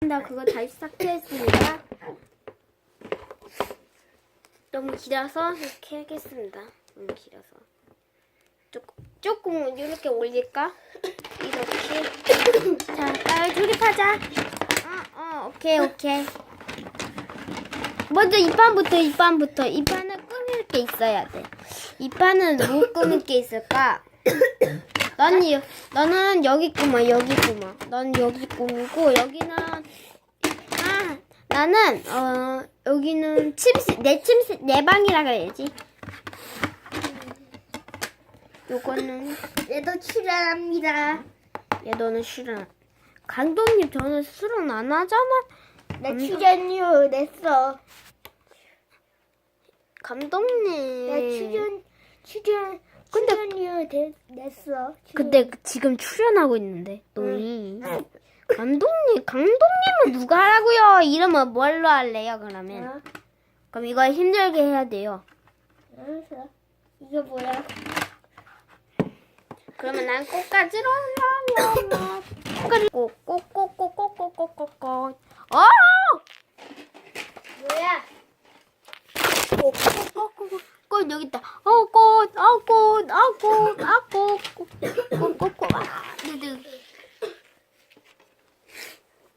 나 그거 다시 삭제했습니다. 너무 길어서 이렇게 하겠습니다. 너무 길어서. 조금, 조금 이렇게 올릴까? 이렇게. 자, 나 조립하자. 어, 어, 오케이, 오케이. 먼저 이 판부터, 이 판부터. 이 판은 끊을 게 있어야 돼. 이 판은 뭐 끊을 게 있을까? 넌, 이- 너는 여기 꾸마, 여기 꾸마. 넌 여기 꾸미고, 여기는, 아, 나는, 어, 여기는 침실, 내 침실, 내 방이라 그래야지. 요거는, 얘도 출연합니다. 얘 너는 술은, 감독님 저는 술은 안 하잖아. 내 음. 출연료 냈어. 감독님. 내 출연 출연 근데- 출연료 냈어. 근데 지금 출연하고 있는데, 너희. 감독님, 감독님은 누가 하라고요? 이름은 뭘로 할래요, 그러면? 어? 그럼 이거 힘들게 해야 돼요. 알았어. 이거 뭐야? 그러면 난 꽃가지로 하려면 꽃가지 꽃꽃꽃꽃꽃꽃꽃꽃 어! 뭐야? 꽃꽃꽃꽃 꽃 여기 있다. 어 꽃, 어 꽃, 어 꽃, 아 꽃, 꽃 꽃 꽃 아, 드드.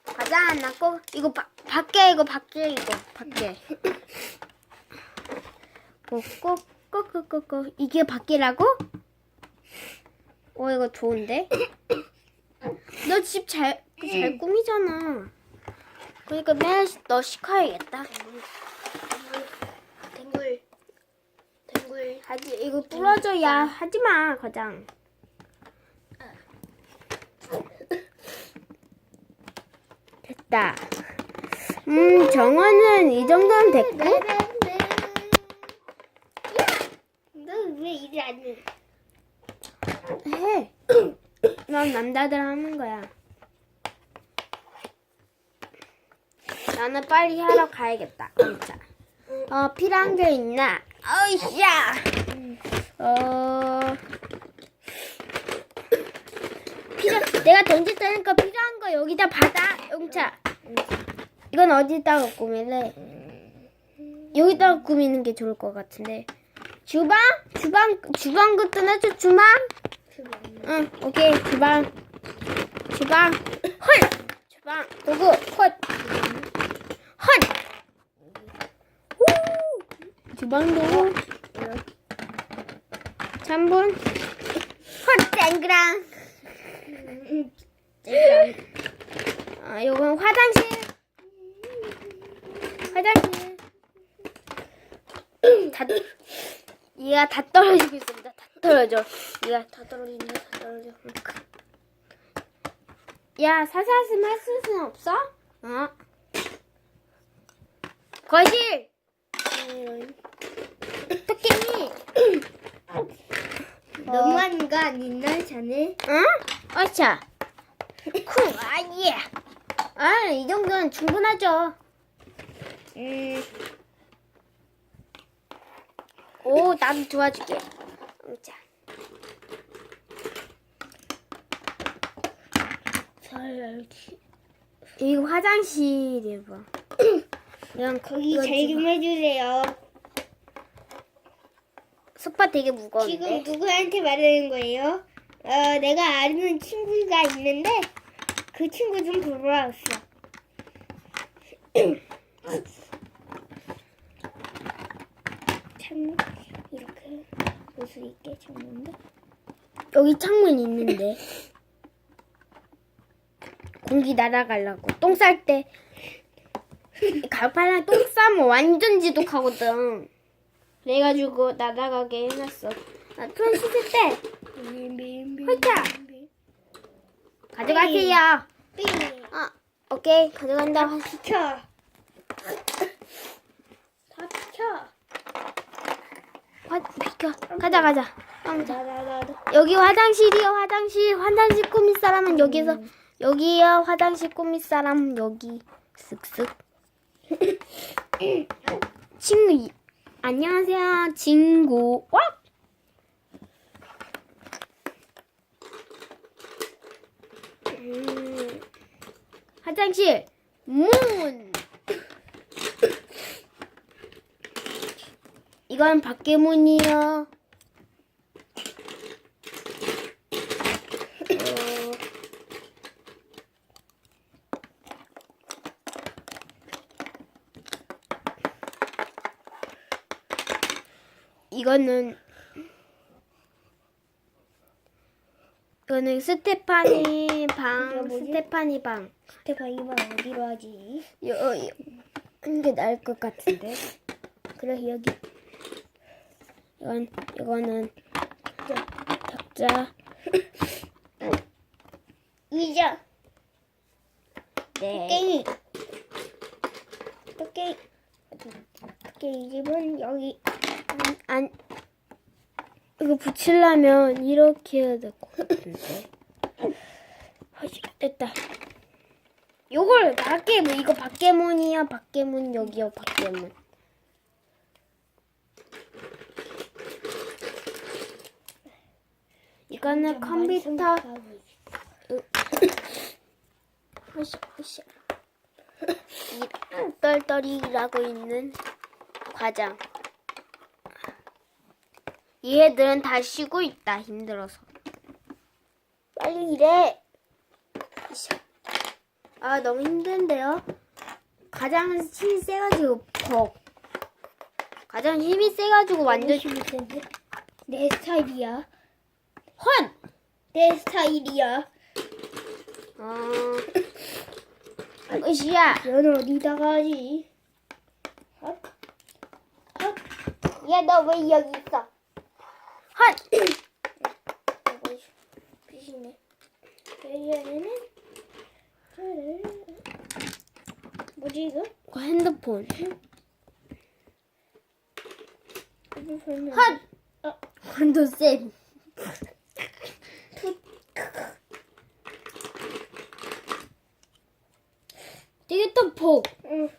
가자, 나 꽃 이거 바, 밖에 이거 밖에 이거 밖에. 꽃 꽃 꽃 꽃 꽃 꽃 이게 밖이라고? 어 이거 좋은데? 너 집 잘 잘 꾸미잖아. 그러니까 매일 너 시켜야겠다. 하지 이거 부러져야 하지 마 과장. 됐다. 음 정원은 이 정도는 됐고 네, 너왜 이리 안 해? 해. 넌 남자들 하는 거야. 나는 빨리 하러 가야겠다. 진짜. 어 필요한 게 있나? 어이야. 어 필요 내가 던질 테니까 필요한 거 여기다 받아 용차. 이건 어디다가 꾸밀래? 여기다가 꾸미는 게 좋을 것 같은데. 주방? 주방 주방 것도 해줘 주방? 응, 오케이. 주방. 주방. 헐! 주방. 도구. 헛. 헛. 후. 주방 도구. 3분. 헛, 땡그랑. 아, 요건 화장실. 화장실. 다, 얘가 다 떨어지고 있습니다. 다 떨어져. 얘가 다 떨어진다. 다 떨어져. 야, 사사슴 할 수는 없어? 어? 거실! 토끼니! 거 아니나 자네? 응? 어차. 쿵, 아, 예. 아, 이 정도는 충분하죠. 음. 오, 나도 도와줄게. 자. 이거 화장실이 봐. 그냥 거기 잘 좀 해주세요. 소파 되게 무거운데. 지금 누구한테 말하는 거예요? 어, 내가 아는 친구가 있는데 그 친구 좀 보러 왔어. 참 이렇게 볼수 있게 줬는데 여기 창문 있는데. 공기 날아가려고. 똥 쌀 때. 가파랑 똥 싸면 완전 지독하거든. 그래가지고 날아가게 해놨어. 아, 손 씻을 때 헐까 가져가세요. 삐 아, 오케이 가져간다. 비켜 다 비켜 화, 비켜. 가자 가자. 형, 자. 나나나도 여기 화장실이요 화장실. 화장실 꾸밀 사람은 여기서 여기요 화장실 꾸밀 사람 여기 쓱쓱. 친구 이- 안녕하세요 친구. 와. 음, 화장실 문. 이건 밖에 문이요. 어, 이거는 이거는 스테파니 방? 스테파니 방. 스테파 이만 어디로 하지? 여, 여, 한게 나을 것 같은데. 그래 여기. 이건 이거는 탁자. 의자. 네. 게임. 토끼. 토끼 이 집은 여기. 안 이거 붙이려면 이렇게 해야 될 것 같은데. 아이씨, 됐다. 요걸 밖에 문 이거 밖에 문이야 밖에 문 여기요 밖에 문. 이거는 컴퓨터. 이 떨떨이라고 있는 과장. 얘들은 다 쉬고 있다 힘들어서. 빨리 일해. 아 너무 힘든데요. 가장 힘이 세가지고 벅. 가장 힘이 세가지고 완전 힘이 센데. 내 스타일이야. 헌. 내 스타일이야. 어. 으쌰. 넌 어디다가 하지? 헛. 헛. 야너 왜 여기 있어? 헌. 이거 빛이네. 얘는 뭐지 이거? 이거 핸드폰. 헛. 어. 완전 쌤. 디지털 폭. 응.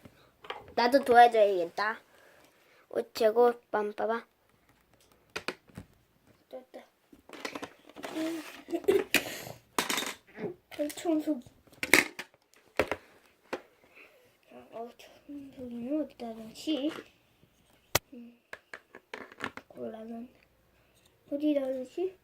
나도 도와줘야겠다. 옷 재고 빰빠바. 됐다. 청소기. 어, 청소기는 어디다 넣지? 음. 곤란한. 어디다 넣지?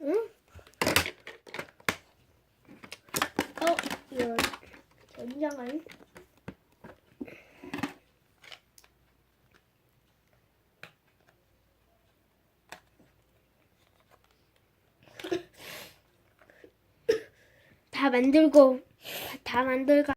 응? 어, 이런 전장을 만들고 다 만들고